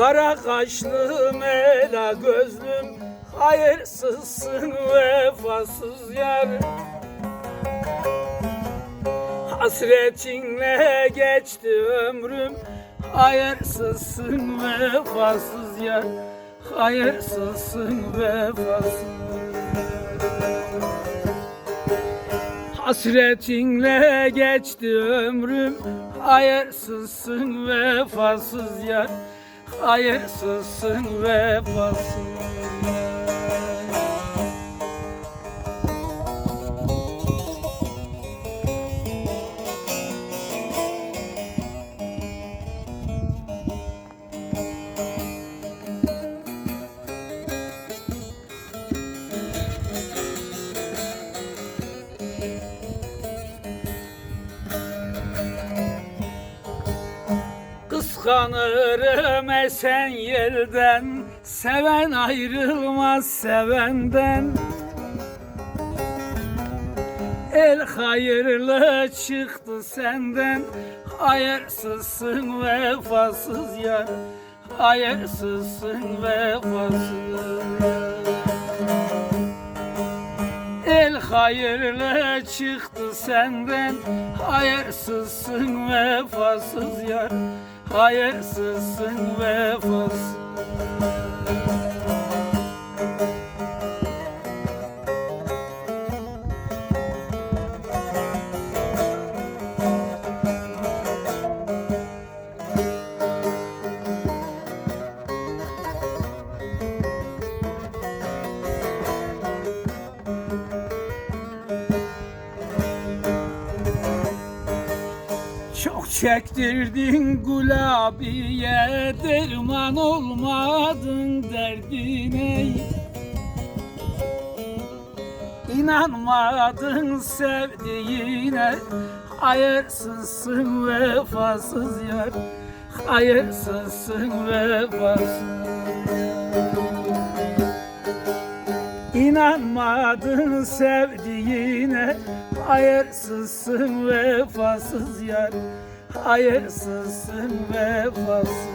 Kara kaşlı mela gözlüm Hayırsızsın vefasız yar Hasretinle geçti ömrüm. Hayırsızsın vefasız yar Hayırsızsın vefasız Hasretinle geçti ömrüm. Hayırsızsın vefasız yar Hayırsızsın vefasız Kıskanırım esen yelden Seven ayrılmaz sevenden. El hayırlı çıktı senden Hayırsızsın vefasız yar Hayırsızsın vefasız El hayırlı çıktı senden Hayırsızsın vefasız yar Hayırsızsın vefasız çektirdin gulabiye Derman olmadın derdine. İnanmadın sevdiğine Hayırsızsın vefasız yar Hayırsızsın vefasız. İnanmadın sevdiğine Hayırsızsın vefasız yar Hayırsızsın vefasız